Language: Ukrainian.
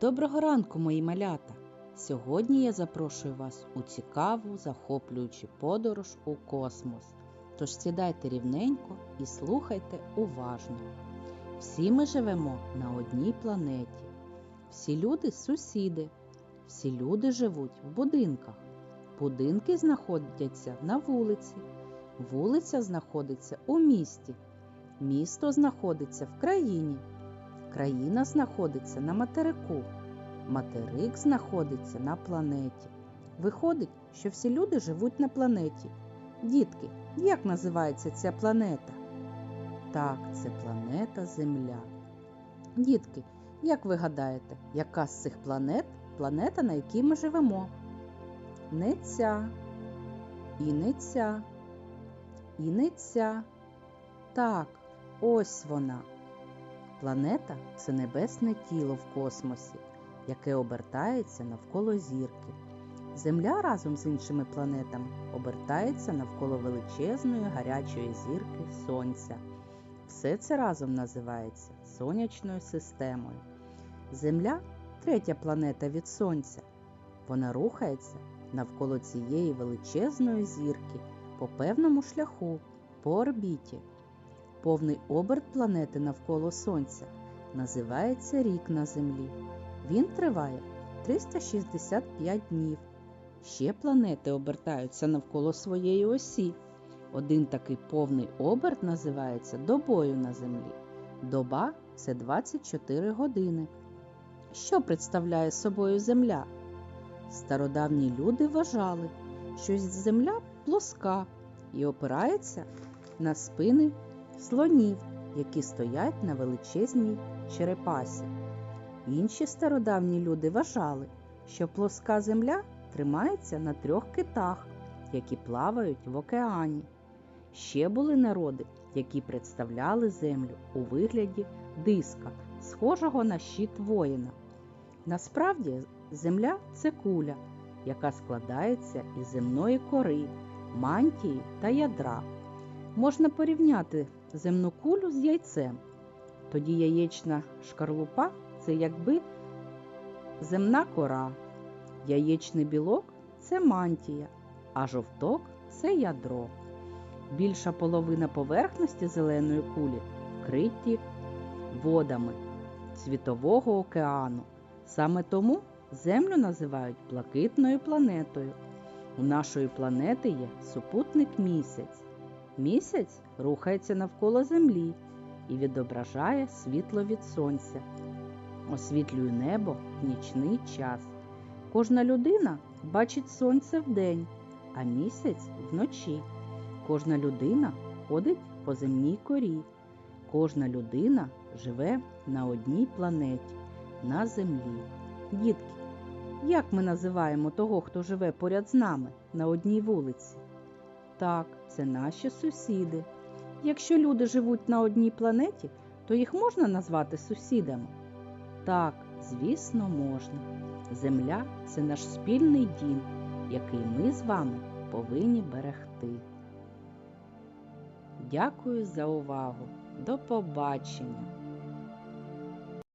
Доброго ранку, мої малята! Сьогодні я запрошую вас у цікаву, захоплюючу подорож у космос. Тож сідайте рівненько і слухайте уважно. Всі ми живемо на одній планеті. Всі люди сусіди. Всі люди живуть в будинках. Будинки знаходяться на вулиці. Вулиця знаходиться у місті. Місто знаходиться в країні. Країна знаходиться на материку. Материк знаходиться на планеті. Виходить, що всі люди живуть на планеті. Дітки, як називається ця планета? Так, це планета Земля. Дітки, як ви гадаєте, яка з цих планет планета, на якій ми живемо? Не ця, і не ця, і не ця. Так, ось вона. Планета це небесне тіло в космосі, яке обертається навколо зірки. Земля разом з іншими планетами обертається навколо величезної гарячої зірки Сонця. Все це разом називається сонячною системою. Земля третя планета від Сонця. Вона рухається навколо цієї величезної зірки по певному шляху, по орбіті. Повний оберт планети навколо Сонця називається рік на Землі. Він триває 365 днів. Ще планети обертаються навколо своєї осі. Один такий повний оберт називається добою на Землі. Доба це 24 години. Що представляє собою Земля? Стародавні люди вважали, що Земля плоска і опирається на спини слонів, які стоять на величезній черепасі. Інші стародавні люди вважали, що плоска земля тримається на трьох китах, які плавають в океані. Ще були народи, які представляли землю у вигляді диска, схожого на щит воїна. Насправді, земля це куля, яка складається із земної кори, мантії та ядра. Можна порівняти земну кулю з яйцем. Тоді яєчна шкарлупа це якби земна кора, яєчний білок це мантія, а жовток це ядро. Більша половина поверхності зеленої кулі вкриті водами Світового океану. Саме тому Землю називають блакитною планетою. У нашої планети є супутник місяць. Місяць рухається навколо Землі і відображає світло від сонця, освітлює небо в нічний час. Кожна людина бачить сонце вдень, а місяць вночі. Кожна людина ходить по земній корі. Кожна людина живе на одній планеті, на землі. Дітки, як ми називаємо того, хто живе поряд з нами на одній вулиці? Так, це наші сусіди. Якщо люди живуть на одній планеті, то їх можна назвати сусідами? Так, звісно, можна. Земля це наш спільний дім, який ми з вами повинні берегти. Дякую за увагу. До побачення!